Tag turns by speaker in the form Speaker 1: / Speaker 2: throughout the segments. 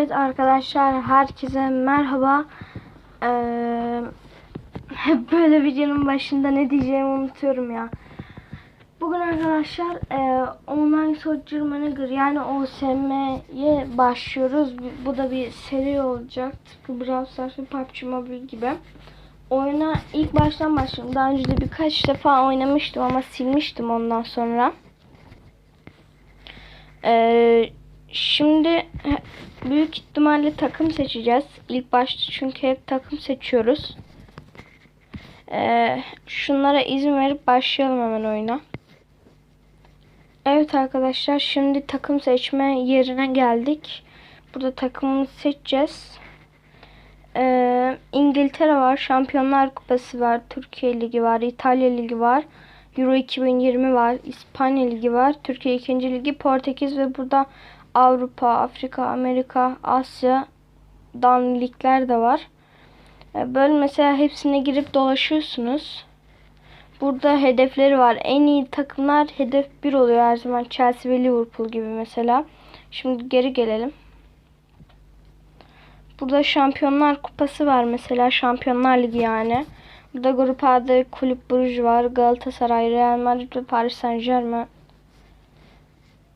Speaker 1: Evet arkadaşlar herkese merhaba. Ee, böyle videonun başında ne diyeceğimi unutuyorum ya. Bugün arkadaşlar e, online Soldier Manager yani OSM'ye başlıyoruz. Bu- da bir seri olacak. Tıpkı Brawl Stars ve PUBG Mobile gibi. Oyuna ilk baştan başladım. Daha önce de birkaç defa oynamıştım ama silmiştim ondan sonra. Ee, şimdi büyük ihtimalle takım seçeceğiz. İlk başta çünkü hep takım seçiyoruz. Ee, şunlara izin verip başlayalım hemen oyuna. Evet arkadaşlar şimdi takım seçme yerine geldik. Burada takımımızı seçeceğiz. Ee, İngiltere var, Şampiyonlar Kupası var, Türkiye Ligi var, İtalya Ligi var, Euro 2020 var, İspanya Ligi var, Türkiye 2. Ligi, Portekiz ve burada Avrupa, Afrika, Amerika, Asya'dan ligler de var. Ee, Böyle mesela hepsine girip dolaşıyorsunuz. Burada hedefleri var. En iyi takımlar hedef 1 oluyor her zaman. Chelsea ve Liverpool gibi mesela. Şimdi geri gelelim. Burada Şampiyonlar Kupası var mesela. Şampiyonlar Ligi yani. Burada Grup A'da Kulüp Brugge var. Galatasaray, Real Madrid ve Paris Saint Germain.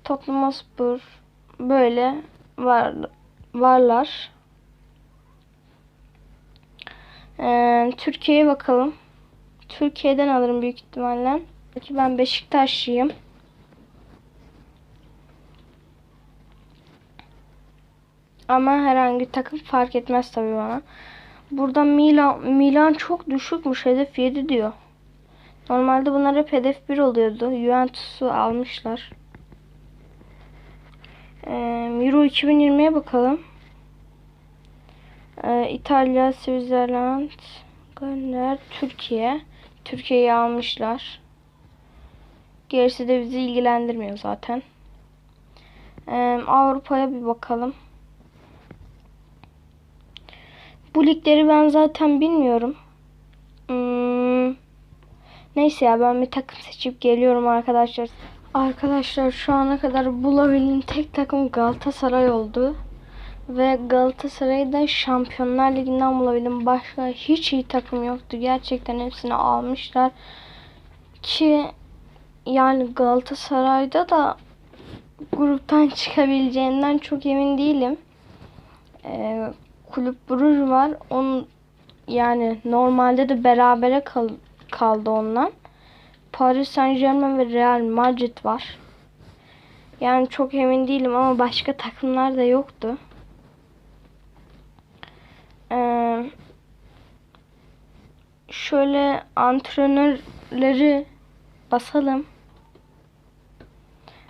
Speaker 1: Tottenham Hotspur böyle var varlar. Ee, Türkiye'ye bakalım. Türkiye'den alırım büyük ihtimalle. Çünkü ben Beşiktaşlıyım. Ama herhangi takım fark etmez tabii bana. Burada Milan, Milan çok düşükmüş. Hedef 7 diyor. Normalde bunlar hep hedef 1 oluyordu. Juventus'u almışlar. Euro 2020'ye bakalım. Ee, İtalya, Switzerland, Gönder, Türkiye. Türkiye'yi almışlar. Gerisi de bizi ilgilendirmiyor zaten. Avrupa'ya bir bakalım. Bu ligleri ben zaten bilmiyorum. Hmm, Neyse ya ben bir takım seçip geliyorum arkadaşlar. Arkadaşlar şu ana kadar bulabildiğim tek takım Galatasaray oldu. Ve Galatasaray'ı da Şampiyonlar Ligi'nden bulabildim. Başka hiç iyi takım yoktu. Gerçekten hepsini almışlar. Ki yani Galatasaray'da da gruptan çıkabileceğinden çok emin değilim. Ee, Kulüp Brugge var. Onun yani normalde de berabere kal, kaldı ondan. Paris Saint Germain ve Real Madrid var. Yani çok emin değilim ama başka takımlar da yoktu. Ee, şöyle antrenörleri basalım.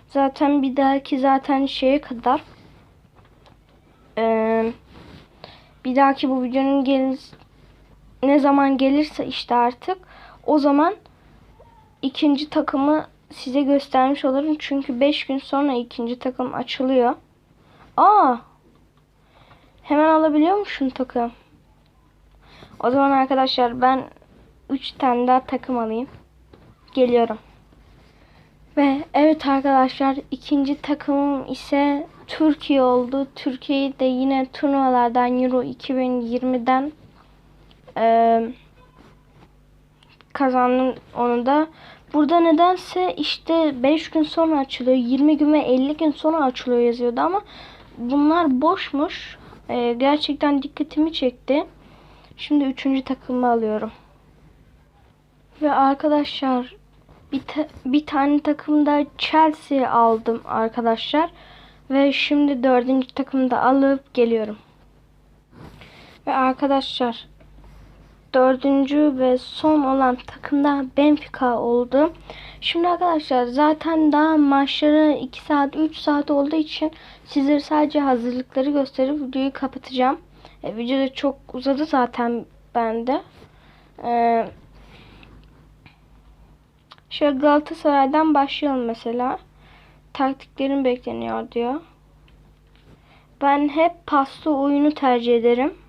Speaker 1: Zaten bir dahaki zaten şeye kadar ee, bir dahaki bu videonun gel ne zaman gelirse işte artık o zaman ikinci takımı size göstermiş olurum. Çünkü 5 gün sonra ikinci takım açılıyor. Aa! Hemen alabiliyormuşum takım. O zaman arkadaşlar ben 3 tane daha takım alayım. Geliyorum. Ve evet arkadaşlar ikinci takımım ise Türkiye oldu. Türkiye'yi de yine turnuvalardan Euro 2020'den eee kazandım onu da. Burada nedense işte 5 gün sonra açılıyor. 20 gün ve 50 gün sonra açılıyor yazıyordu ama bunlar boşmuş. Ee, gerçekten dikkatimi çekti. Şimdi 3. takımı alıyorum. Ve arkadaşlar bir, ta- bir tane takımda Chelsea aldım arkadaşlar. Ve şimdi dördüncü takımı da alıp geliyorum. Ve arkadaşlar dördüncü ve son olan takımda Benfica oldu. Şimdi arkadaşlar zaten daha maçları 2 saat 3 saat olduğu için sizlere sadece hazırlıkları gösterip videoyu kapatacağım. E, video da çok uzadı zaten bende. E, şöyle Galatasaray'dan başlayalım mesela. Taktiklerim bekleniyor diyor. Ben hep paslı oyunu tercih ederim.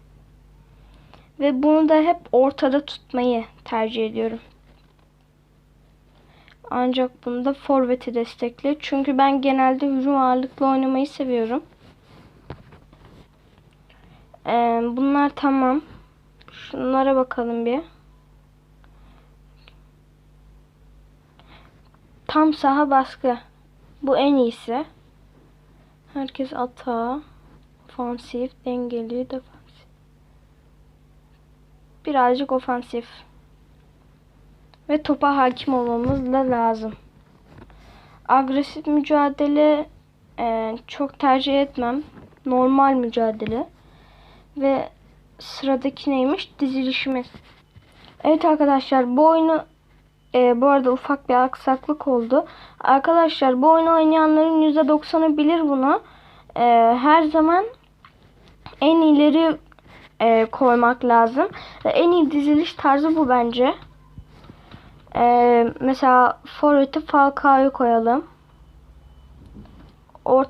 Speaker 1: Ve bunu da hep ortada tutmayı tercih ediyorum. Ancak bunda forveti destekli. Çünkü ben genelde hücum ağırlıklı oynamayı seviyorum. Ee, bunlar tamam. Şunlara bakalım bir. Tam saha baskı. Bu en iyisi. Herkes atağa. Ofansif, dengeli, defansif. Birazcık ofansif. Ve topa hakim olmamız da lazım. Agresif mücadele e, çok tercih etmem. Normal mücadele. Ve sıradaki neymiş? Dizilişimiz. Evet arkadaşlar bu oyunu e, bu arada ufak bir aksaklık oldu. Arkadaşlar bu oyunu oynayanların %90'ı bilir bunu. E, her zaman en ileri e, koymak lazım. Ve en iyi diziliş tarzı bu bence. E, mesela Forvet'i Falcao'yu koyalım. Or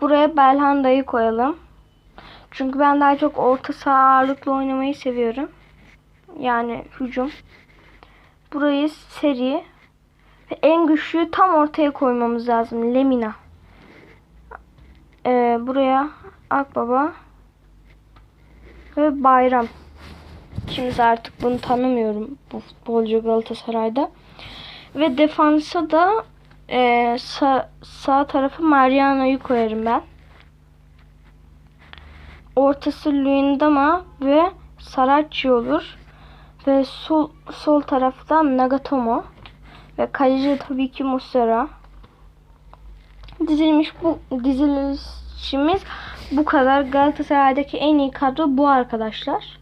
Speaker 1: Buraya Belhanda'yı koyalım. Çünkü ben daha çok orta saha ağırlıklı oynamayı seviyorum. Yani hücum. Burayı seri ve en güçlüyü tam ortaya koymamız lazım. Lemina. Ee, buraya Akbaba ve Bayram. Şimdi artık bunu tanımıyorum bu futbolcu Galatasaray'da. Ve defansa da e, sağ, sağ tarafı Mariano'yu koyarım ben. Ortası Luyendama ve Saracchi olur. Ve sol, sol tarafta Nagatomo. Ve kaleci tabii ki Muslera. Dizilmiş bu dizilişimiz bu kadar. Galatasaray'daki en iyi kadro bu arkadaşlar.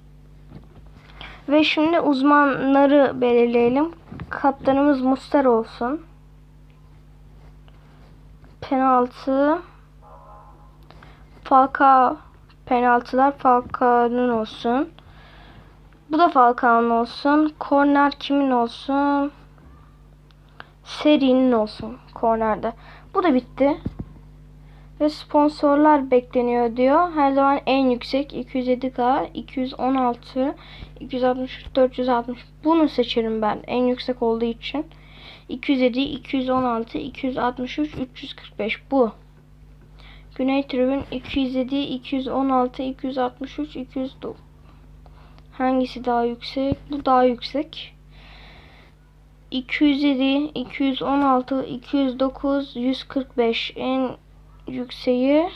Speaker 1: Ve şimdi uzmanları belirleyelim. Kaptanımız Muslera olsun. Penaltı Falcao penaltılar Falcao'nun olsun. Bu da Falcao'nun olsun. Korner kimin olsun? Seri'nin olsun kornerde. Bu da bitti. Ve sponsorlar bekleniyor diyor. Her zaman en yüksek 207K, 216, 260, 460. Bunu seçerim ben en yüksek olduğu için. 207, 216, 263, 345 bu. Güney tribün 207, 216, 263, 209. Hangisi daha yüksek? Bu daha yüksek. 207, 216, 209, 145 en yükseği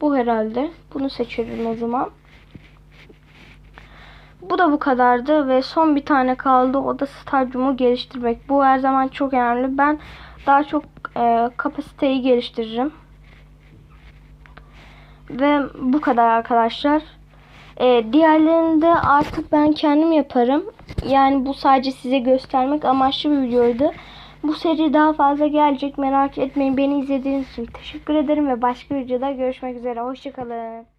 Speaker 1: bu herhalde. Bunu seçerim o zaman. Bu da bu kadardı ve son bir tane kaldı. O da stadyumu geliştirmek. Bu her zaman çok önemli. Ben daha çok e, kapasiteyi geliştiririm. Ve bu kadar arkadaşlar. E, diğerlerini de artık ben kendim yaparım. Yani bu sadece size göstermek amaçlı bir videoydu. Bu seri daha fazla gelecek merak etmeyin. Beni izlediğiniz için teşekkür ederim ve başka videoda görüşmek üzere. Hoşçakalın.